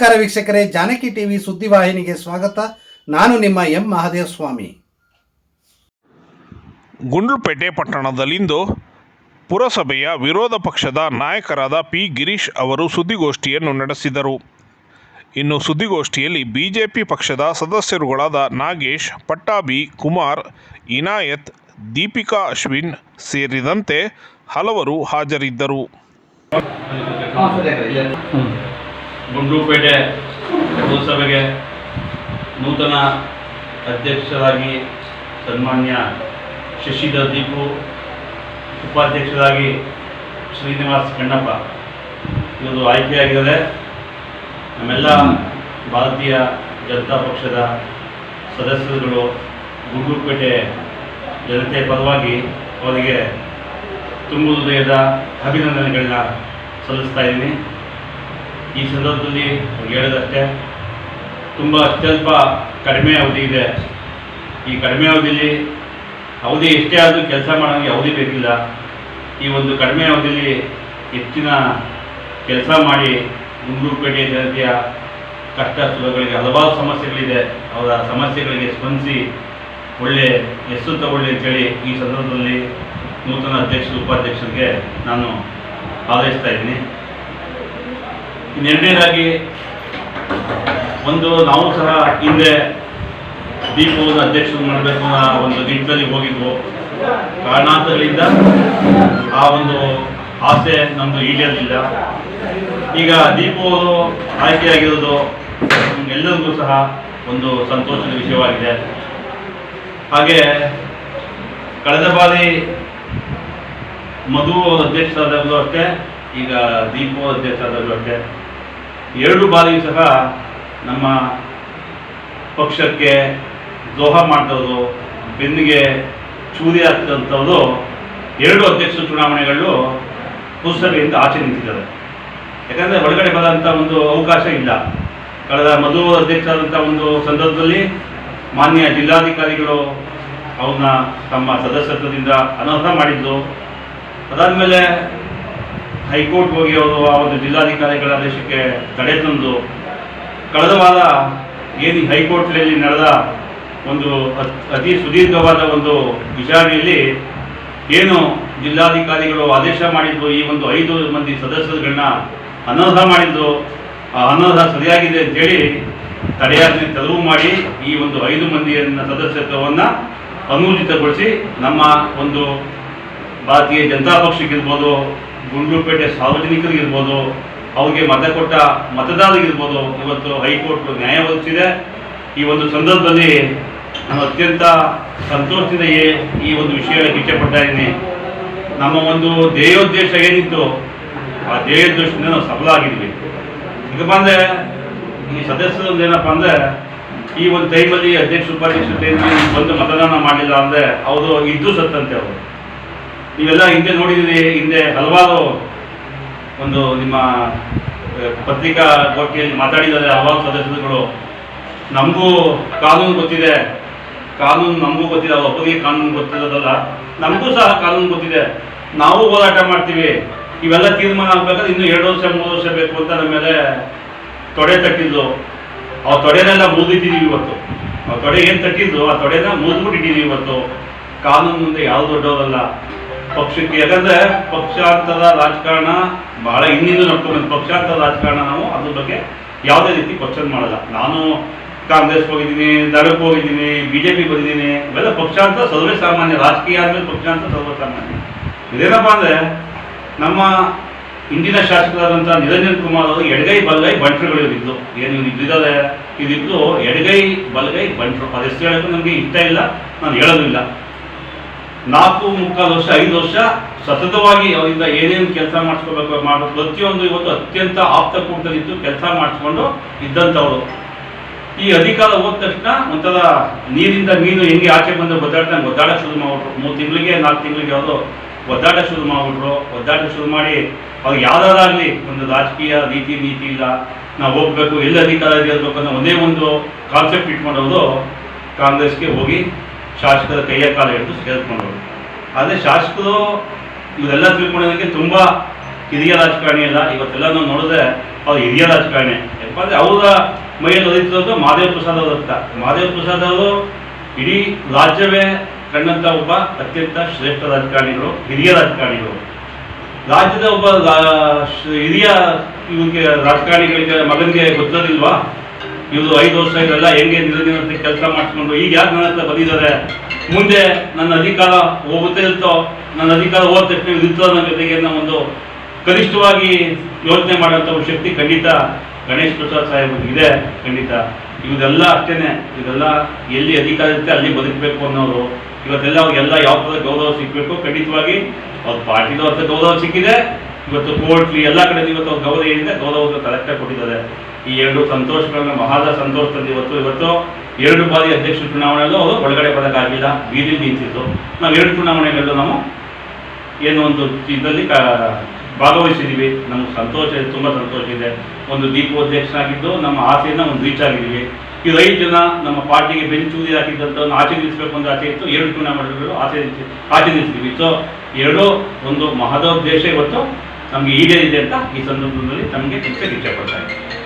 ನಮಸ್ಕಾರ ವೀಕ್ಷಕರೇ ಜಾನಕಿ ಟಿವಿ ಸುದ್ದಿವಾಹಿನಿಗೆ ಸ್ವಾಗತ. ನಾನು ನಿಮ್ಮ ಎಂ ಮಹಾದೇವ ಸ್ವಾಮಿ ಗುಂಡ್ಲುಪೇಟೆ ಪಟ್ಟಣದಲ್ಲಿಂದು ಪುರಸಭೆಯ ವಿರೋಧ ಪಕ್ಷದ ನಾಯಕರಾದ ಪಿ ಗಿರೀಶ್ ಅವರು ಸುದ್ದಿಗೋಷ್ಠಿಯನ್ನು ನಡೆಸಿದರು. ಇನ್ನು ಸುದ್ದಿಗೋಷ್ಠಿಯಲ್ಲಿ ಬಿಜೆಪಿ ಪಕ್ಷದ ಸದಸ್ಯರುಗಳಾದ ನಾಗೇಶ್ ಪಟ್ಟಾಭಿ ಕುಮಾರ್ ಇನಾಯತ್ ದೀಪಿಕಾ ಅಶ್ವಿನ್ ಸೇರಿದಂತೆ ಹಲವರು ಹಾಜರಿದ್ದರು. ಗುಂಡ್ಲುಪೇಟೆ ಪುರಸಭೆಗೆ ನೂತನ ಅಧ್ಯಕ್ಷರಾಗಿ ಸನ್ಮಾನ್ಯ ಶಶಿಧರ್ ದೀಪು, ಉಪಾಧ್ಯಕ್ಷರಾಗಿ ಶ್ರೀನಿವಾಸ್ ಕಣ್ಣಪ್ಪ. ಇವರು ಆಯ್ಕೆಯಾಗಿದ್ದಾರೆ ನಮ್ಮೆಲ್ಲ ಭಾರತೀಯ ಜನತಾ ಪಕ್ಷದ ಸದಸ್ಯರುಗಳು ಗುಂಡ್ಲುಪೇಟೆ ಜನತೆ ಪರವಾಗಿ ಅವರಿಗೆ ತುಂಬ ಹೃದಯದ ಅಭಿನಂದನೆಗಳನ್ನ ಸಲ್ಲಿಸ್ತಾ ಇದ್ದೀನಿ. ಈ ಸಂದರ್ಭದಲ್ಲಿ ಹೇಳೋದಷ್ಟೇ. ತುಂಬ ಅತ್ಯಲ್ಪ ಕಡಿಮೆ ಅವಧಿ ಇದೆ. ಈ ಕಡಿಮೆ ಅವಧಿಯಲ್ಲಿ ಅವಧಿ ಎಷ್ಟೇ ಆದರೂ ಕೆಲಸ ಮಾಡೋಂಗೆ ಅವಧಿ ಬೇಕಿಲ್ಲ. ಈ ಒಂದು ಕಡಿಮೆ ಅವಧಿಯಲ್ಲಿ ಹೆಚ್ಚಿನ ಕೆಲಸ ಮಾಡಿ ಗುಂಡ್ಲುಪೇಟೆ ಜನತೆಯ ಕಷ್ಟ ಸುಖಗಳಿಗೆ ಹಲವಾರು ಸಮಸ್ಯೆಗಳಿದೆ. ಅವರ ಸಮಸ್ಯೆಗಳಿಗೆ ಸ್ಪಂದಿಸಿ ಒಳ್ಳೆ ಹೆಸರು ತಗೊಳ್ಳಿ ಅಂತೇಳಿ ಈ ಸಂದರ್ಭದಲ್ಲಿ ನೂತನ ಅಧ್ಯಕ್ಷರು, ಉಪಾಧ್ಯಕ್ಷರಿಗೆ ನಾನು ಆದೇಶಿಸ್ತಾ ಇದ್ದೀನಿ. ಇನ್ನೆರಡನೇದಾಗಿ ಒಂದು ನಾವು ಸಹ ಹಿಂದೆ ದೀಪವನ್ನು ಅಧ್ಯಕ್ಷರು ಮಾಡಬೇಕು ಅನ್ನೋ ಒಂದು ನಿಟ್ಟಿನಲ್ಲಿ ಹೋಗಿದ್ವು. ಕಾರಣಾಂತರಗಳಿಂದ ಆ ಒಂದು ಆಸೆ ನಮ್ಮದು ಈಡೇರಲಿಲ್ಲ. ಈಗ ದೀಪವು ಅವರು ಆಯ್ಕೆಯಾಗಿರೋದು ಎಲ್ಲರಿಗೂ ಸಹ ಒಂದು ಸಂತೋಷದ ವಿಷಯವಾಗಿದೆ. ಹಾಗೆ ಕಳೆದ ಬಾರಿ ಮಧು ಅಧ್ಯಕ್ಷರಾದಾಗಲೂ ಅಷ್ಟೇ, ಈಗ ದೀಪು ಅಧ್ಯಕ್ಷರಾದಾಗಲೂ ಅಷ್ಟೇ. ಎರಡು ಬಾರಿ ಸಹ ನಮ್ಮ ಪಕ್ಷಕ್ಕೆ ದ್ರೋಹ ಮಾಡಿದವರು, ಬೆನ್ನಿಗೆ ಚೂರಿ ಆಗ್ತಂಥವ್ರು ಎರಡು ಅಧ್ಯಕ್ಷ ಚುನಾವಣೆಗಳು ಪುರಸಭೆಯಿಂದ ಆಚೆ ನಿಂತಿದ್ದಾರೆ. ಯಾಕಂದರೆ ಒಳಗಡೆ ಬರೋಂಥ ಒಂದು ಅವಕಾಶ ಇಲ್ಲ. ಕಳೆದ ಮಧು ಅಧ್ಯಕ್ಷರಾದಂಥ ಒಂದು ಸಂದರ್ಭದಲ್ಲಿ ಮಾನ್ಯ ಜಿಲ್ಲಾಧಿಕಾರಿಗಳು ಅವ್ರನ್ನ ತಮ್ಮ ಸದಸ್ಯತ್ವದಿಂದ ಅನರ್ಹ ಮಾಡಿದ್ದು ಅದಾದಮೇಲೆ ಹೈಕೋರ್ಟ್ ಹೋಗಿ ಅವರು ಆ ಒಂದು ಜಿಲ್ಲಾಧಿಕಾರಿಗಳ ಆದೇಶಕ್ಕೆ ತಡೆ ತಂದು ಕಳೆದ ವಾರ ಏನು ಹೈಕೋರ್ಟ್ನಲ್ಲಿ ನಡೆದ ಒಂದು ಅತ್- ಅತಿ ಸುದೀರ್ಘವಾದ ಒಂದು ವಿಚಾರಣೆಯಲ್ಲಿ ಏನು ಜಿಲ್ಲಾಧಿಕಾರಿಗಳು ಆದೇಶ ಮಾಡಿದ್ದು, ಈ ಒಂದು ಐದು ಮಂದಿ ಸದಸ್ಯರುಗಳನ್ನ ಅನರ್ಹ ಮಾಡಿದ್ದು, ಆ ಅನರ್ಹ ಸರಿಯಾಗಿದೆ ಅಂತೇಳಿ ತಡೆಯಾಜ್ಞೆ ತೆರವು ಮಾಡಿ ಈ ಒಂದು ಐದು ಮಂದಿಯನ್ನ ಸದಸ್ಯತ್ವವನ್ನು ಅನೂರ್ಜಿತಗೊಳಿಸಿ ನಮ್ಮ ಒಂದು ಭಾರತೀಯ ಜನತಾ ಪಕ್ಷಕ್ಕಿರ್ಬೋದು ಗುಂಡ್ಲುಪೇಟೆ ಸಾರ್ವಜನಿಕರಿಗಿರ್ಬೋದು ಅವ್ರಿಗೆ ಮತ ಕೊಟ್ಟ ಮತದಾರರಿಗಿರ್ಬೋದು ಇವತ್ತು ಹೈಕೋರ್ಟ್ ನ್ಯಾಯ ಒದಗಿಸಿದೆ. ಈ ಒಂದು ಸಂದರ್ಭದಲ್ಲಿ ನಾನು ಅತ್ಯಂತ ಸಂತೋಷದಿಂದ ಈ- ಒಂದು ವಿಷಯ ಹೇಳಕ್ಕೆ ಇದ್ದೀನಿ. ನಮ್ಮ ಒಂದು ಧ್ಯೇಯೋದ್ದೇಶ ಏನಿತ್ತು, ಆ ಧ್ಯೇಯೋದ್ದೇಶದಿಂದ ನಾವು ಸಫಲ ಆಗಿದ್ವಿ. ಯಾಕಪ್ಪ ಅಂದರೆ, ಈ ಸದಸ್ಯರು ಏನಪ್ಪ ಅಂದರೆ, ಈ ಒಂದು ಟೈಮಲ್ಲಿ ಅಧ್ಯಕ್ಷ, ಉಪಾಧ್ಯಕ್ಷ ಟೈಮಲ್ಲಿ ಬಂದು ಮತದಾನ ಮಾಡಿಲ್ಲ ಅಂದರೆ, ಅವರು ಇದ್ದು ಸತ್ತಂತೆ ಅವರು. ನೀವೆಲ್ಲ ಹಿಂದೆ ನೋಡಿದ್ದೀರಿ, ಹಿಂದೆ ಹಲವಾರು ಒಂದು ನಿಮ್ಮ ಪತ್ರಿಕಾ ಗೋಷ್ಠಿಯಲ್ಲಿ ಮಾತಾಡಿದ್ದಾರೆ ಹಲವಾರು ಸದಸ್ಯರುಗಳು. ನಮಗೂ ಕಾನೂನು ಗೊತ್ತಿದೆ. ಕಾನೂನು ನಮಗೂ ಗೊತ್ತಿದೆ ಅವ್ರ ಒಬ್ಬರಿಗೆ ಕಾನೂನು ಗೊತ್ತಿರೋದಲ್ಲ. ನಮಗೂ ಸಹ ಕಾನೂನು ಗೊತ್ತಿದೆ. ನಾವು ಹೋರಾಟ ಮಾಡ್ತೀವಿ. ಇವೆಲ್ಲ ತೀರ್ಮಾನ ಆಗ್ಬೇಕಾದ್ರೆ ಇನ್ನೂ ಎರಡು ವರ್ಷ, ಮೂರು ವರ್ಷ ಬೇಕು ಅಂತ ನಮ್ಮ ಮೇಲೆ ತೊಡೆ ತಟ್ಟಿದ್ದು ಆ ತೊಡೆನೆಲ್ಲ ಮುಂದಿದ್ದೀವಿ ಇವತ್ತು. ಆ ತೊಡೆ ಏನು ತಟ್ಟಿದ್ದು ಆ ತೊಡೆನ ಮುರಿದ್ಬಿಟ್ಟಿದ್ದೀವಿ ಇವತ್ತು. ಕಾನೂನು ಮುಂದೆ ಯಾವ ದೊಡ್ಡವರಲ್ಲ. ಪಕ್ಷಕ್ಕೆ, ಯಾಕಂದ್ರೆ ಪಕ್ಷಾಂತರ ರಾಜಕಾರಣ ಬಹಳ ಹಿಂದಿನ ನಡ್ಕೊಂಡು ಪಕ್ಷಾಂತರ ರಾಜಕಾರಣ ನಾವು, ಅದ್ರ ಬಗ್ಗೆ ಯಾವುದೇ ರೀತಿ ಕ್ವಶನ್ ಮಾಡಲ್ಲ. ನಾನು ಕಾಂಗ್ರೆಸ್ ಹೋಗಿದ್ದೀನಿ, ದಳಕ್ಕೆ ಹೋಗಿದ್ದೀನಿ, ಬಿಜೆಪಿ ಬಂದಿದ್ದೀನಿ, ಇವೆಲ್ಲ ಪಕ್ಷಾಂತರ ಸರ್ವೇ ಸಾಮಾನ್ಯ, ರಾಜಕೀಯ ಆದ್ಮೇಲೆ ಪಕ್ಷಾಂತರ ಸರ್ವೇ ಸಾಮಾನ್ಯ. ಇದೇನಪ್ಪ ಅಂದ್ರೆ, ನಮ್ಮ ಹಿಂದಿನ ಶಾಸಕರಾದಂಥ ನಿರಂಜನ್ ಕುಮಾರ್ ಅವರು ಎಡಗೈ ಬಲಗೈ ಬಂಟ್ರುಗಳು ಇದ್ದು ಏನು ಇದ್ದಿದ್ದಾರೆ ಇದಿದ್ದು ಎಡಗೈ ಬಲಗೈ ಬಂಟ್ರು. ಅದೆಷ್ಟು ಹೇಳೋದು ನನಗೆ ಇಷ್ಟ ಇಲ್ಲ, ನಾನು ಹೇಳೋದಿಲ್ಲ ನಾಲ್ಕು ಮುಕ್ಕಾಲು ವರ್ಷ, ಐದು ವರ್ಷ ಸತತವಾಗಿ ಅವರಿಂದ ಏನೇನು ಕೆಲಸ ಮಾಡಿಸ್ಕೋಬೇಕು ಮಾಡೋ ಪ್ರತಿಯೊಂದು ಇವತ್ತು ಅತ್ಯಂತ ಆಪ್ತ ಕೂಟದಲ್ಲಿದ್ದು ಕೆಲಸ ಮಾಡಿಸ್ಕೊಂಡು ಇದ್ದಂಥವ್ರು. ಈ ಅಧಿಕಾರ ಹೋದ ತಕ್ಷಣ ಒಂಥರ ನೀರಿಂದ ಮೀನು ಹೆಂಗೆ ಆಚೆ ಬಂದು ಒದ್ದಾಡ್ದಂಗೆ ಒದ್ದಾಡಕ್ಕೆ ಶುರು ಮಾಡ್ಬಿಟ್ರು. ಮೂರು ತಿಂಗಳಿಗೆ, ನಾಲ್ಕು ತಿಂಗಳಿಗೆ ಅವರು ಒದ್ದಾಟ ಶುರು ಮಾಡ್ಬಿಟ್ರು. ಒದ್ದಾಟ ಶುರು ಮಾಡಿ ಅವ್ರು ಯಾವ್ದಾದಾಗಲಿ ಒಂದು ರಾಜಕೀಯ ರೀತಿ, ನೀತಿ ಇಲ್ಲ. ನಾವು ಹೋಗ್ಬೇಕು, ಎಲ್ಲಿ ಅಧಿಕಾರ ಇರಬೇಕು ಅನ್ನೋ ಒಂದೇ ಒಂದು ಕಾನ್ಸೆಪ್ಟ್ ಇಟ್ಕೊಂಡವರು ಕಾಂಗ್ರೆಸ್ಗೆ ಹೋಗಿ ಶಾಸಕರ ಕೈಯ ಕಾಲ ಹಿಡಿದು ಸೇರ್ಕೊಂಡವರು. ಆದರೆ ಶಾಸಕರು ಇವರೆಲ್ಲ ತಿಳ್ಕೊಳ್ಳೋದಕ್ಕೆ ತುಂಬ ಹಿರಿಯ ರಾಜಕಾರಣಿ ಅಲ್ಲ. ಇವತ್ತೆಲ್ಲ ನಾವು ನೋಡಿದ್ರೆ ಅವ್ರು ಹಿರಿಯ ರಾಜಕಾರಣಿ. ಯಾಕಪ್ಪ ಅಂದರೆ ಅವರ ಮೈಯಲ್ಲಿ ಒದಗಿಸಿರೋದು ಮಹಾದೇವ ಪ್ರಸಾದ್ ಅವರು ಅಂತ ಮಹಾದೇವ ಪ್ರಸಾದ್ ಅವರು ಇಡೀ ರಾಜ್ಯವೇ ಕಂಡಂಥ ಒಬ್ಬ ಅತ್ಯಂತ ಶ್ರೇಷ್ಠ ರಾಜಕಾರಣಿಗಳು, ಹಿರಿಯ ರಾಜಕಾರಣಿಗಳು. ರಾಜ್ಯದ ಒಬ್ಬ ಹಿರಿಯ ಇವಕ್ಕೆ ರಾಜಕಾರಣಿಗಳಿಗೆ ಮಗನಿಗೆ ಗೊತ್ತಿರೋದಿಲ್ವಾ? ಇವರು ಐದು ವರ್ಷ ಇದೆಲ್ಲ ಹೆಂಗೆ ನಿರಂತರ ಕೆಲಸ ಮಾಡಿಸ್ಕೊಂಡು, ಈಗ ಯಾರು ನನ್ನ ಹತ್ರ ಬಂದಿದ್ದಾರೆ? ಮುಂದೆ ನನ್ನ ಅಧಿಕಾರ ಹೋಗುತ್ತೆ ಇರ್ತೋ ನನ್ನ ಅಧಿಕಾರ ಹೋದ ತಕ್ಷಣ ಇರುತ್ತೋ ನನ್ನ ಜೊತೆಗೆ ಒಂದು ಕನಿಷ್ಠವಾಗಿ ಯೋಚನೆ ಮಾಡುವಂಥ ಒಂದು ಶಕ್ತಿ ಖಂಡಿತ ಗಣೇಶ್ ಪ್ರಸಾದ್ ಸಾಹೇಬ್ ಇದೆ, ಖಂಡಿತ. ಇವರೆಲ್ಲ ಅಷ್ಟೇನೆ ಇದೆಲ್ಲ ಎಲ್ಲಿ ಅಧಿಕಾರ ಇರುತ್ತೆ ಅಲ್ಲಿ ಬದುಕಬೇಕು ಅನ್ನೋರು. ಇವತ್ತೆಲ್ಲ ಅವ್ರಿಗೆಲ್ಲ ಯಾವ ಥರ ಗೌರವ ಸಿಗಬೇಕು? ಖಂಡಿತವಾಗಿ ಅವ್ರ ಪಾರ್ಟಿದು ಅವ್ರ ಗೌರವ ಸಿಕ್ಕಿದೆ. ಇವತ್ತು ಕೋರ್ಟ್ಲಿ ಎಲ್ಲ ಕಡೆ ಇವತ್ತು ಅವ್ರ ಗೌರವ ಏನಿದೆ ಗೌರವ ಕರೆಕ್ಟಾಗಿ ಕೊಟ್ಟಿದ್ದಾರೆ. ಈ ಎರಡು ಸಂತೋಷಗಳನ್ನು ಮಹಾದ ಸಂತೋಷ ಇವತ್ತು ಇವತ್ತು ಎರಡು ಬಾರಿ ಅಧ್ಯಕ್ಷ ಚುನಾವಣೆಯಲ್ಲೂ ಅವರು ಒಳಗಡೆ ಬರೋಕ್ಕಾಗಿಲ್ಲ ಬೀದಿ ನಿಂತಿದ್ದು. ನಾವು ಎರಡು ಚುನಾವಣೆಗಳಲ್ಲೂ ನಾವು ಏನು ಒಂದು ಇದರಲ್ಲಿ ಕಾ ಭಾಗವಹಿಸಿದ್ದೀವಿ ನಮ್ಗೆ ಸಂತೋಷ ಇದೆ, ತುಂಬ ಸಂತೋಷ ಇದೆ. ಒಂದು ದೀಪೋಧ್ಯಕ್ಷನಾಗಿದ್ದು ನಮ್ಮ ಆಸೆಯನ್ನು ಒಂದು ರೀಚ್ ಆಗಿದ್ದೀವಿ ಈ ಐದು ಜನ ನಮ್ಮ ಪಾರ್ಟಿಗೆ ಬೆಂಚೂರಿ ಹಾಕಿದ್ದಂಥವನ್ನು ಆಚೆ ನಿಲ್ಲಿಸಬೇಕು ಅಂತ ಆಸೆ ಇತ್ತು. ಎರಡು ಚುನಾವಣೆಗಳು ಆಚೆ ಆಚೆ ನಿಲ್ಲಿಸ್ತೀವಿ ಸೊ ಎರಡು ಒಂದು ಮಹದೋದ್ದೇಶ ಇವತ್ತು ನಮಗೆ ಈಡೇರಿದೆ ಅಂತ ಈ ಸಂದರ್ಭದಲ್ಲಿ ನಮಗೆ ಚಿಕ್ಕ ಇಚ್ಛೆ ಪಡ್ತಾ ಇದ್ದೀನಿ.